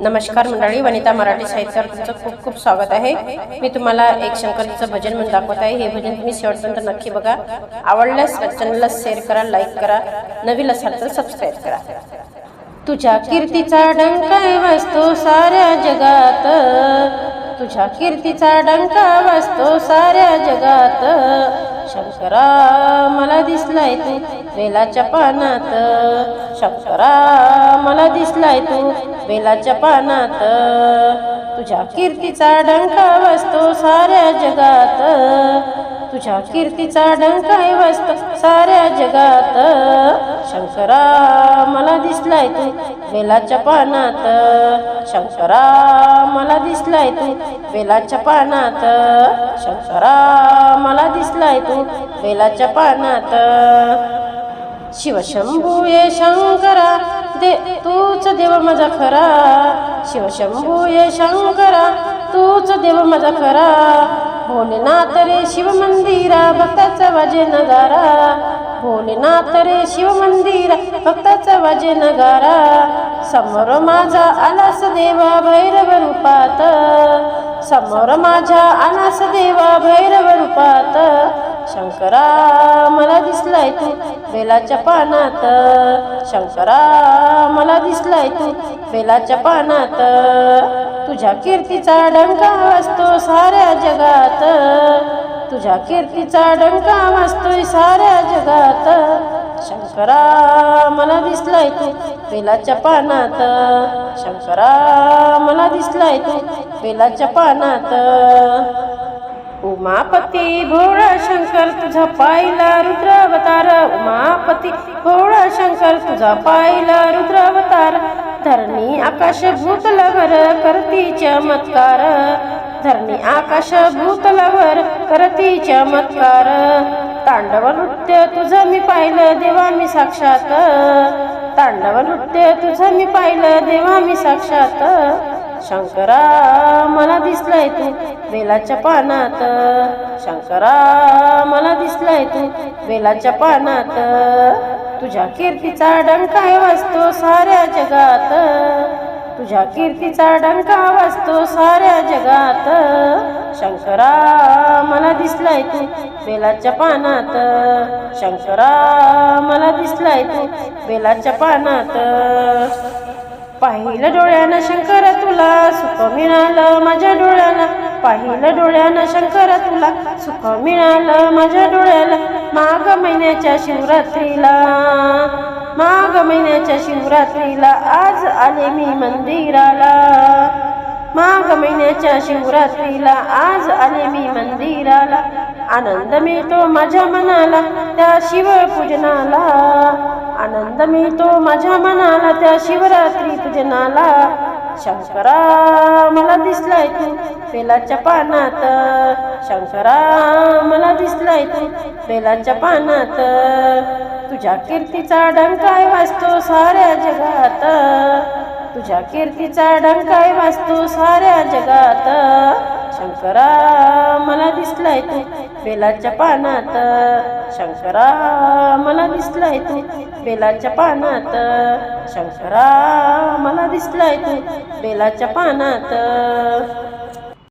नमस्कार मंडळी वनिता मराठी साहित्यावर तुमचं खूप खूप स्वागत आहे. मी तुम्हाला एक शंकरजीचं भजन म्हणून दाखवत आहे. हे भजन तुम्ही शेवटपर्यंत नक्की बघा. आवडल्यास चॅनलला शेअर करा लाईक करा. नवीन असाल तर सबस्क्राईब करा. तुझ्या कीर्तीचा डंका वाजतो साऱ्या जगात. तुझ्या कीर्तीचा डंका वाजतो साऱ्या जगात. शंकरा मला दिसलाय तू वेलाच्या पानात. शंकरा मला दिसलाय तू वेलाच्या पानात. तुझ्या कीर्तीचा डंका वाजतो साऱ्या जगात. तुझ्या कीर्तीचा डंकाय वाजतो साऱ्या जगात. शंकरा मला दिसलाय तू वेलाच्या पानात. शंकरा मला दिसलाय तू वेलाच्या पानात. शंकरा दिसलाय तू वेलाच्या पानात. शिवशंभू ये शंकरा दे तूच देव माझा खरा. शिवशंभू ये शंकरा तूच देव माझा खरा. भोलेनाथ रे शिव मंदिरा भक्ताचा वाजे नगारा. भोलेनाथ रे शिव मंदिर भक्ताचा वाजे नगारा समोर माझा आलास देवा भैरव रूपात. समोर माझ्या आलास देवा भैरव रूपात. शंकरा मला दिसलाय तू बेलाच्या पानात. शंकरा मला दिसलाय तू बेलाच्या पानात. तुझ्या कीर्तीचा डंका वाजतो साऱ्या जगात. तुझ्या कीर्तीचा डंका वाजतोय साऱ्या जगात. शंकरा मला दिसलाय तू बेलाच्या पानात. शंकरा मला दिसलाय तू बेलाच्या पानात. उमापती भोळा शंकर तुझा पाहिला रुद्रावतार. उमापती भोळा शंकर तुझा पाहिला रुद्रावतार. धरणी आकाश भूतलवर करती चमत्कार धरणी आकाश भूतलावर करती चमत्कार. तांडव नृत्य तुझं मी पाहिलं देवा मी साक्षात. तांडव नृत्य तुझं मी पाहिलं देवा मी साक्षात. शंकरा मला दिसलाय तू वेलाच्या पानात. शंकरा मला दिसलाय तू वेलाच्या पानात. तुझ्या कीर्तीचा डंकाय वाजतो साऱ्या जगात. तुझ्या कीर्तीचा डंका वाजतो साऱ्या जगात. शंकरा मला दिसलाय तू बेलाच्या पानात. शंकरा मला दिसलाय तू बेलाच्या पानात. पाहिलं डोळ्यानं शंकर तुला सुख मिळालं माझ्या डोळ्याला. पाहिलं डोळ्यानं शंकर तुला सुख मिळालं माझ्या डोळ्याला. माघ महिन्याच्या शिवरात्रीला माघ महिन्याच्या शिवरात्रीला आज आले मी मंदिराला. माघ महिन्याच्या शिवरात्रीला आज आले मी मंदिराला. आनंद मिळतो माझ्या मनाला त्या शिवपूजनाला. आनंद मिळतो माझ्या मनाला त्या शिवरात्री पूजनाला. शंकरा मला दिसलाय तू बेलाच्या पानात. शंकरा मला दिसलाय तू बेलाच्या पानात. तुझ्या कीर्तीचा डंकाय वाजतो साऱ्या जगात. तुझ्या कीर्तीचा डंकाय वाजतो साऱ्या जगात. शंकरा मला दिसलाय तू बेलाच्या पानात. शंकरा मला दिसलाय तू बेलाच्या पानात. शंकरा मला दिसलाय तू बेलाच्या पानात.